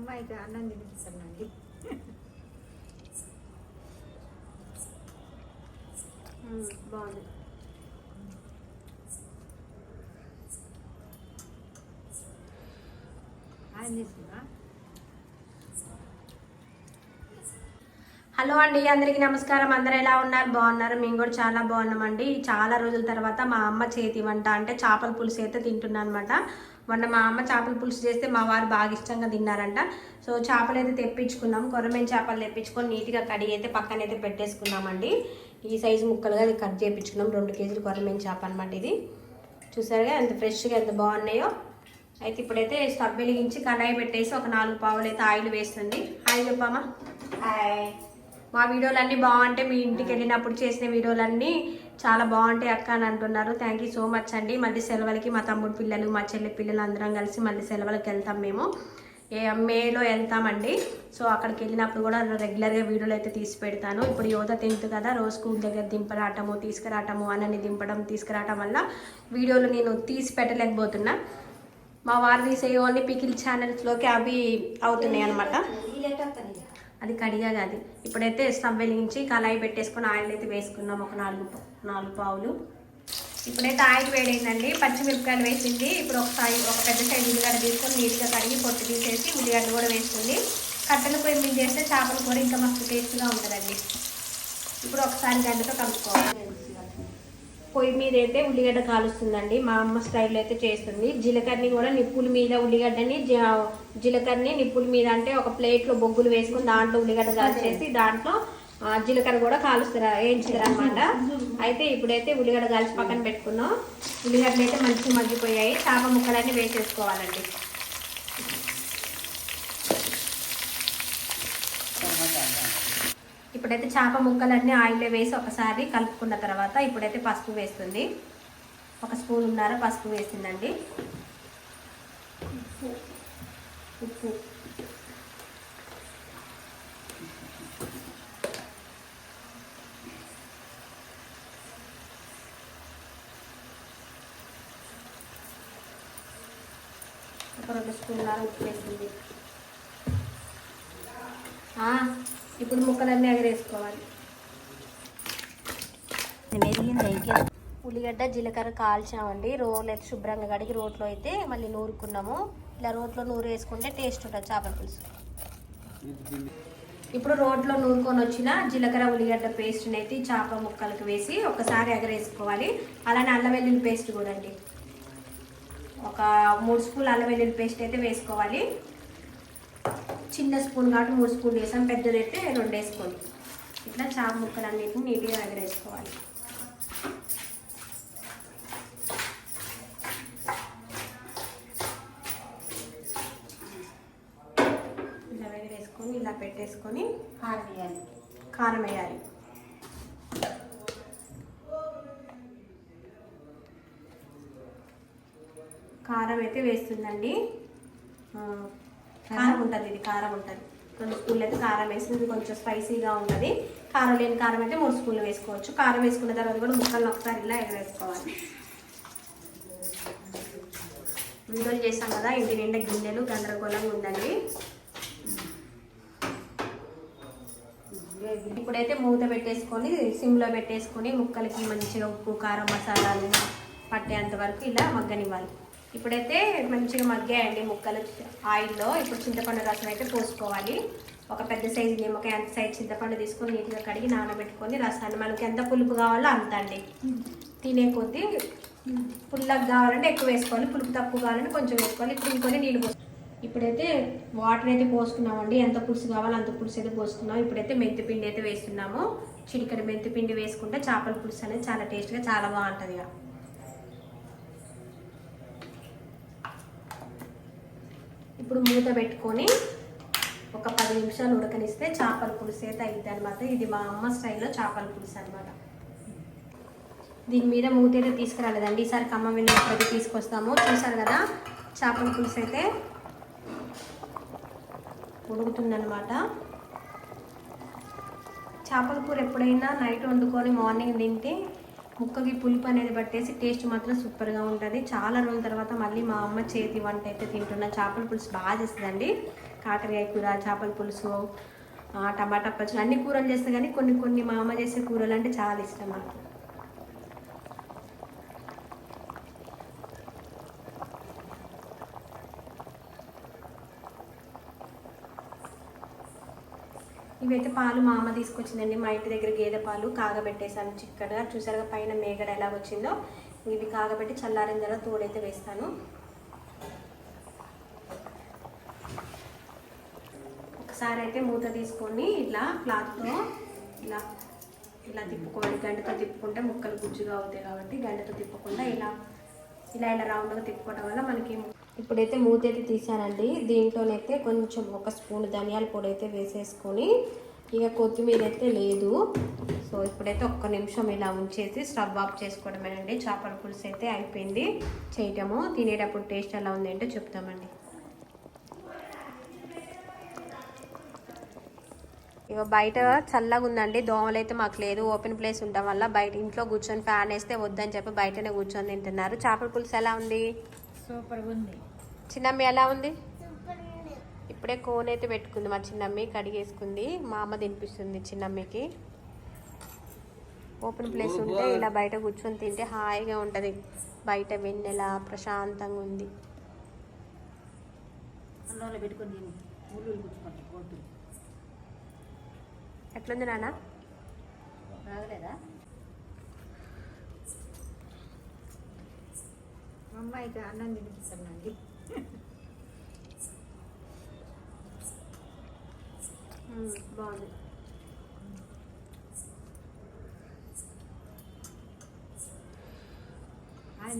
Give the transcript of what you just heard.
అమ్మాయికి అన్నం తినిపిస్తానండి బాగుంది. హలో అండి అందరికీ నమస్కారం. అందరు ఎలా ఉన్నారు? బాగున్నారు. మేము కూడా చాలా బాగున్నామండి. చాలా రోజుల తర్వాత మా అమ్మ చేతి వంట అంటే చేపల పులుసు అయితే తింటున్నాను అనమాట మొన్న మా అమ్మ చేపల పులుసు చేస్తే మా వారు బాగా ఇష్టంగా తిన్నారంట. సో చేపలు అయితే తెప్పించుకున్నాం. కొరమేన్ చేపలు తెప్పించుకొని నీట్గా కడిగి అయితే పక్కన అయితే పెట్టేసుకున్నామండి. ఈ సైజు ముక్కలుగా అది కట్ చేయించుకున్నాం రెండు కేజీలు కొరమేన్ చేప అనమాట ఇది. చూసారుగా ఎంత ఫ్రెష్గా ఎంత బాగున్నాయో. అయితే ఇప్పుడైతే స్టవ్ వెలిగించి కడాయి పెట్టేసి ఒక నాలుగు పావులు అయితే ఆయిల్ వేస్తుంది. ఆయిల్ పామా హాయ్. మా వీడియోలన్నీ బాగుంటాయి మీ ఇంటికి వెళ్ళినప్పుడు చేసిన వీడియోలన్నీ చాలా బాగుంటాయి అక్క అని అంటున్నారు. థ్యాంక్ యూ సో మచ్ అండి. మళ్ళీ సెలవులకి మా తమ్ముడు పిల్లలు మా చెల్లి పిల్లలు అందరం కలిసి మళ్ళీ సెలవులకి వెళ్తాం మేము. ఏ మేలో వెళ్తామండి. సో అక్కడికి వెళ్ళినప్పుడు కూడా రెగ్యులర్గా వీడియోలు అయితే తీసి పెడతాను. ఇప్పుడు యువత టెన్త్ కదా రోజు స్కూల్ దగ్గర దింపరాటము తీసుకురావటము అనని దింపడం తీసుకురావటం వల్ల వీడియోలు నేను తీసి పెట్టలేకపోతున్నా. మా వారు తీసే ఓన్లీ పికిల్ ఛానల్స్లోకి అవి అవుతున్నాయి అనమాట అది కడిగాలి అది. ఇప్పుడైతే స్టవ్ వెలిగించి కళాయి పెట్టేసుకొని ఆయిల్ అయితే వేసుకున్నాం ఒక నాలుగు నాలుగు పావులు. ఇప్పుడైతే ఆయిల్ వేడైందండి. పచ్చిమిరపకాయలు వేసింది. ఇప్పుడు ఒక ఒక పెద్ద సైజ్ ఉల్లిగడ్డ తీసుకొని నీట్గా కడిగి పొట్టు తీసేసి ఉల్లిగడ్డ కూడా వేసుకుంది కట్టెల పొయ్యి మీద చేస్తే చేపల కూర ఇంకా మస్తు టేస్ట్గా ఉంటుందండి. ఇప్పుడు ఒకసారి గడ్డతో కలుపుకోవాలి. పొయ్యి మీద అయితే ఉల్లిగడ్డ కాలుస్తుందండి. మా అమ్మ స్టైల్లో అయితే చేస్తుంది. జీలకర్రని కూడా నిప్పుల మీద ఉల్లిగడ్డని జీలకర్రని నిప్పుల మీద అంటే ఒక ప్లేట్లో బొగ్గులు వేసుకుని దాంట్లో ఉల్లిగడ్డ కాల్చేసి దాంట్లో జీలకర్ర కూడా కాలుస్తారు. వేయించుతారు అనమాట అయితే ఇప్పుడైతే ఉల్లిగడ్డ కాల్చి పక్కన పెట్టుకున్నాం. ఉల్లిగడ్డలు అయితే మంచిగా మగ్గిపోయాయి. చాప ముక్కలన్నీ వేసేసుకోవాలండి. ఇప్పుడైతే చేప ముక్కలన్నీ ఆయిల్లో వేసి ఒకసారి కలుపుకున్న తర్వాత ఇప్పుడైతే పసుపు వేస్తుంది. ఒక స్పూన్ ఉన్నార పసుపు వేసిందండి. ఉప్పు. ఒక రెండు స్పూన్ ఉప్పు వేసింది. ఇప్పుడు ముక్కలన్నీ ఎగరేసుకోవాలి. ఉల్లిగడ్డ జీలకర్ర కాల్చామండి. రోలు అయితే శుభ్రంగా కడిగి రోట్లో అయితే మళ్ళీ నూరుకున్నాము. ఇలా రోట్లో నూరు వేసుకుంటే టేస్ట్ ఉంటుంది చేపల పులుసు. ఇప్పుడు రోట్లో నూరుకొని వచ్చిన జీలకర్ర ఉల్లిగడ్డ పేస్ట్ని అయితే చేప ముక్కలకు వేసి ఒకసారి ఎగరేసుకోవాలి. అలానే అల్లం వెల్లుల్లి పేస్ట్ కూడా అండి. ఒక మూడు స్పూన్లు అల్లం వెల్లుల్లి పేస్ట్ అయితే వేసుకోవాలి. చిన్న స్పూన్ కాబట్టి మూడు స్పూన్లు వేసాం. పెద్దది అయితే రెండు వేసుకోండి ఇట్లా చాప ముక్కలు అన్నిటిని నీట్గా ఎగరేసుకోవాలి. ఇలా ఎగరేసుకొని ఇలా పెట్టేసుకొని కారం వేయాలి. కారం వేయాలి. కారం అయితే వేస్తుందండి. కారం ఉంటుంది ఇది కారం ఉంటుంది. రెండు స్పూన్లు అయితే కారం వేసింది ఇది కొంచెం స్పైసీగా ఉంటుంది. కారం లేని కారం అయితే మూడు స్పూన్లు వేసుకోవచ్చు. కారం వేసుకున్న తర్వాత కూడా ముక్కలను ఒకసారి ఇలా ఎగరేసుకోవాలి. వీడియోలు చేస్తాం కదా ఇంటి నిండా గిన్నెలు గందరగోళంగా ఉందండి. ఇప్పుడైతే మూత పెట్టేసుకొని సిమ్లో పెట్టేసుకొని ముక్కలకి మంచిగా ఉప్పు కారం మసాలాలు పట్టేంత వరకు ఇలా మగ్గనివ్వాలి. ఇప్పుడైతే మంచిగా మగ్గాయండి ముక్కలు. ఆయిల్లో ఇప్పుడు చింతపండు రసం అయితే పోసుకోవాలి. ఒక పెద్ద సైజు నిమ్మకాయ ఎంత సైజు చింతపండు తీసుకొని నీట్గా కడిగి నానబెట్టుకొని రసాన్ని మనకి ఎంత పులుపు కావాలో అంత అండి తినే కొద్దీ పుల్లగా కావాలంటే ఎక్కువ వేసుకోవాలి పులుపు తక్కువ కావాలంటే కొంచెం వేసుకోవాలి. ఇప్పుడు ఇంకొని నీళ్ళు పోసుకోవాలి ఇప్పుడైతే వాటర్ అయితే పోసుకున్నామండి. ఎంత పులుసు కావాలో అంత పులుసు అయితే పోసుకున్నాం. ఇప్పుడైతే మెంతి పిండి అయితే వేస్తున్నాము. చిడికడ మెంతి పిండి వేసుకుంటే చేపల పులుసు అనేది చాలా టేస్ట్గా చాలా బాగుంటుంది ఇక. ఇప్పుడు మూత పెట్టుకొని ఒక పది నిమిషాలు ఉడకనిస్తే చేపల పులుసు అయితే అయింది అనమాట ఇది మా అమ్మ స్టైల్లో చేపల పులుసు అనమాట దీని మీద మూత అయితే తీసుకురాలేదండి. ఈసారి ఖమ్మం వెళ్ళినప్పుడు తీసుకొస్తాము. చూసారు కదా చేపల పులుసు అయితే ఉడుకుతుందనమాట చేపల కూర ఎప్పుడైనా నైట్ వండుకొని మార్నింగ్ తింటే ముక్కకి పులుపు అనేది పట్టేసి టేస్ట్ మాత్రం సూపర్గా ఉంటుంది. చాలా రోజుల తర్వాత మళ్ళీ మా అమ్మ చేతి వంట అయితే తింటున్నా చేపల పులుసు బాగా చేస్తుందండి. కాకరకాయ కూర చేపల పులుసు టమాటా పచ్చడి అన్ని కూరలు చేస్తాయి కానీ కొన్ని కొన్ని మా అమ్మ చేసే కూరలు అంటే చాలా ఇష్టం నాకు. ఇవైతే పాలు మా అమ్మ తీసుకొచ్చిందండి. మా ఇంటి దగ్గర గేదె పాలు కాగబెట్టేసాను చిక్కగా. చూసారుగా పైన మేగడ ఎలా వచ్చిందో. ఇవి కాగబెట్టి చల్లారిన తర్వాత తోడైతే వేస్తాను. ఒకసారి అయితే మూత తీసుకొని ఇట్లా క్లాత్తో ఇలా ఇలా తిప్పుకోండి గంటతో తిప్పుకుంటే ముక్కలు గుజ్జుగా అవుతాయి కాబట్టి గంటతో తిప్పకుండా ఇలా ఇలా ఇలా రౌండ్గా తిప్పుకోవడం వల్ల మనకి ఇప్పుడైతే మూత అయితే తీసానండి దీంట్లోనైతే కొంచెం ఒక స్పూన్ ధనియాల పొడి అయితే వేసేసుకొని ఇక కొత్తిమీర అయితే లేదు. సో ఇప్పుడైతే ఒక్క నిమిషం ఇలా ఉంచేసి స్టవ్ ఆఫ్ చేసుకోవడమేనండి. చేపల పులుసు అయితే అయిపోయింది. చేయటము తినేటప్పుడు టేస్ట్ ఎలా ఉంది అంటే చెప్తామండి. ఇక బయట చల్లగా ఉందండి దోమలు అయితే మాకు లేదు. ఓపెన్ ప్లేస్ ఉండడం వల్ల బయట ఇంట్లో కూర్చొని ఫ్యాన్ వేస్తే వద్దని చెప్పి బయటనే కూర్చొని తింటున్నారు. చేపల పులుసు ఎలా ఉంది? సూపర్గా ఉంది. చిన్నమ్మి ఎలా ఉంది? ఇప్పుడే కోన్ అయితే పెట్టుకుంది మా చిన్నమ్మి కడిగేసుకుంది. మా అమ్మ తినిపిస్తుంది చిన్నమ్మికి. ఓపెన్ ప్లేస్ ఉంటే ఇలా బయట కూర్చొని తింటే హాయిగా ఉంటుంది. బయట వెన్నెల ప్రశాంతంగా ఉంది. ఎట్లుంది నాన్న? రాగలేదా అమ్మాయికి అన్నం తినిపిస్తానండి బాగుంది. ఆయన